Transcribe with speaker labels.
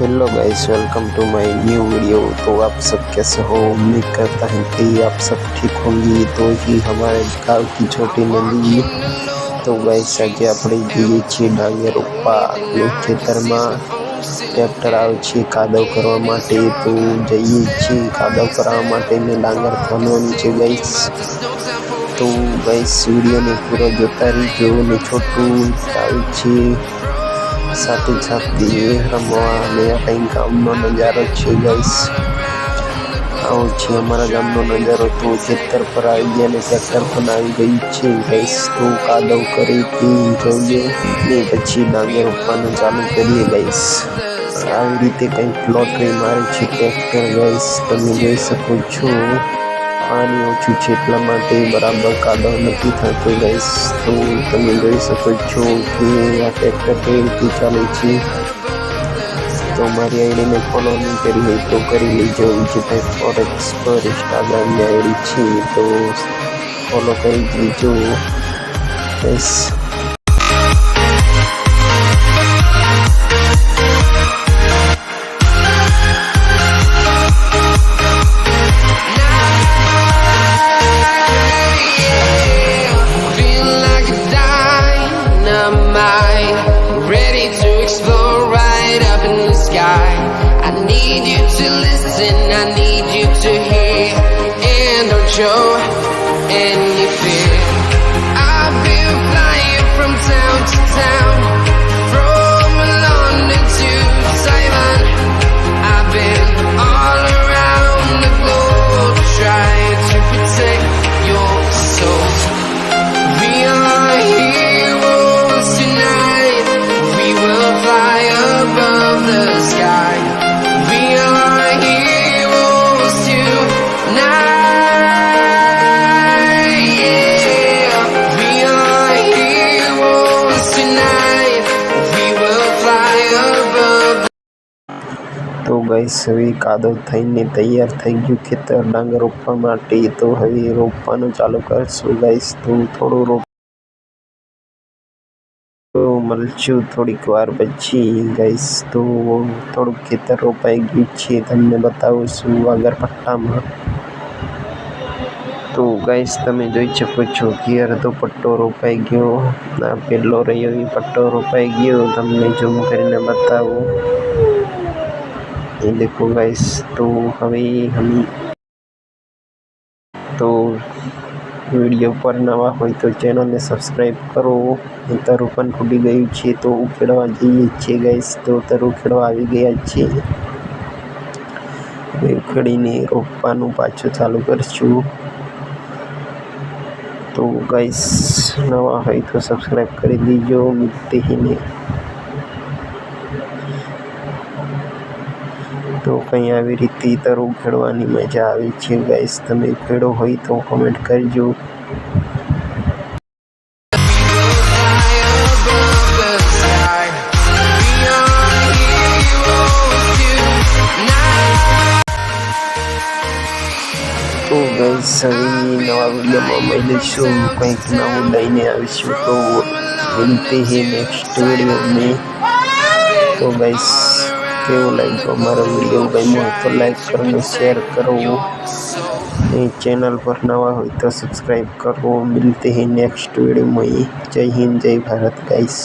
Speaker 1: Hello guys welcome to my new video तो आप सब कैसे हो उम्मीद करता है कि आप सब ठीक होंगी तो ही हमारे गाँव की छोटी नदी तो गाइस आज आप जीए छे डांगे रोपा ट्रेक्टर आए कादव करने तो जाइए छे कादव करवा डांगर थे गाइस तो गाइस वीडियो ने पूरा जोता रहो ने छोटू आए સાથે છાપતી રમવાને કંઈ ગામનો નજારો છે ગાઈસ આવો છે અમારા ગામનો નજારો તો ખેતર પર આવી ગયા અને ટ્રેક્ટર પણ આવી ગયું છે ગાઈસ તો કાદવ કરી હતી જોઈએ ને પછી ડાંગે રોપવાનું ચાલુ કરીએ ગાઈસ આવી રીતે કંઈક લોટરી મારે છે ટ્રેક્ટર ગાઈસ તમે જોઈ શકો છો પાણી ઓછું છે એટલા માટે બરાબર કાદવ નથી થતો ગાઈસ તો તમે જોઈ શકો છો કે આ ટ્રેક્ટર કઈ રીતે ચાલે છે તો મારી આઈડીને ફોલો નહીં કરી હોય તો કરી લેજો વિજયભાઈ ફોરેક્સ પર ઇન્સ્ટાગ્રામની આઈડી છે તો ફોલો કરી દેજો બસ
Speaker 2: need you to listen. I need
Speaker 1: guys सभी कादो थिन ने तैयार થઈ ગઈ ખેતર ડાંગર રોપણ માં ટી તો હવે રોપણ ચાલુ કરશું गाइस થોડું થોડું રોપ તો મરચી થોડી kvar પછી गाइस તો થોડું ખેતર રોપાઈ ગયું તમને बताओ સુવાગર પટ્ટા માં તો गाइस તમે જોઈ શકો છો કેર તો પટ્ટો રોપાઈ ગયો પેદલો રહ્યો વિ પટ્ટો રોપાઈ ગયો તમને ઝૂમ કરીને બતાવુ એ देखो गाइस તો હવે हम તો વિડીયો પર નવા હોય તો ચેનલને સબસ્ક્રાઈબ કરો તરું પણ ખૂટી ગયું છે તો ઉખેડવા જઈએ છીએ ગાઈસ તો તરું ઉખેડવા આવી ગયા છે ઉખેડીને રોપવાનું પાછું ચાલુ કરશું તો ગાઈસ નવા હોય તો સબસ્ક્રાઈબ કરી દીજો મિત્રહીને તો કંઈ આવી રીતે તરુ ખેડવાની મજા આવે છે ગાઈસ તમે ખેડો હોય તો કોમેન્ટ કરજો તો ગાઈસ હવે નવા વિડીયોમાં મળીશું કંઈક નવું લઈને આવીશું તો मिलते हैं नेक्स्ट वीडियो में तो गाइस કેવો લાગ્યો અમારો વિડીયો ગમ્યો હોય તો લાઈક કરીને શેર કરવો એ ચેનલ પર નવા હોય તો સબસ્ક્રાઈબ કરવો મિલતી હી નેક્સ્ટ વિડીયો જય હિન્દ જય ભારત ગાઈશ